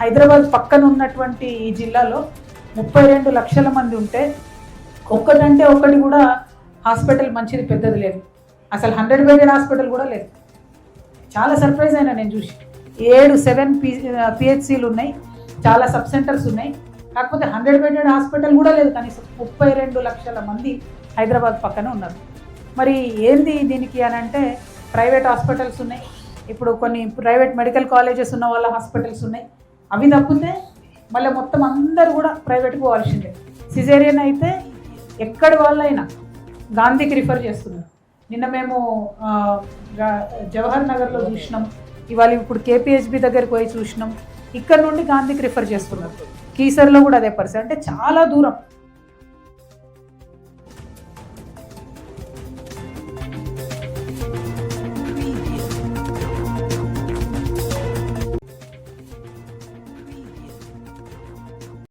హైదరాబాద్ పక్కన ఉన్నటువంటి ఈ జిల్లాలో ముప్పై రెండు లక్షల మంది ఉంటే ఒక్కటంటే ఒక్కటి కూడా హాస్పిటల్ మంచిది పెద్దది లేదు. అసలు హండ్రెడ్ బెడెడ్ హాస్పిటల్ కూడా లేదు. చాలా సర్ప్రైజ్ అయినా నేను చూసి. ఏడు సెవెన్ పి పిహెచ్సిలు ఉన్నాయి. చాలా సబ్ సెంటర్స్ ఉన్నాయి. కాకపోతే హండ్రెడ్ బెడెడ్ హాస్పిటల్ కూడా లేదు. కనీసం ముప్పై రెండు లక్షల మంది హైదరాబాద్ పక్కన ఉన్నారు. మరి ఏంది దీనికి అని అంటే ప్రైవేట్ హాస్పిటల్స్ ఉన్నాయి. ఇప్పుడు కొన్ని ప్రైవేట్ మెడికల్ కాలేజెస్ ఉన్న వాళ్ళ హాస్పిటల్స్ ఉన్నాయి. అవి తప్పితే మళ్ళీ మొత్తం అందరూ కూడా ప్రైవేట్కి పోవాల్సిందే. సిజేరియన్ అయితే ఎక్కడి వాళ్ళైనా గాంధీకి రిఫర్ చేస్తున్నారు. నిన్న మేము జవహర్ నగర్లో చూసినాం. ఇవాళ ఇప్పుడు కేపీహెచ్బి దగ్గరికి పోయి చూసినాం. ఇక్కడ నుండి గాంధీకి రిఫర్ చేస్తున్నారు. కీసర్లో కూడా అదే పరిస్థితి. అంటే చాలా దూరం.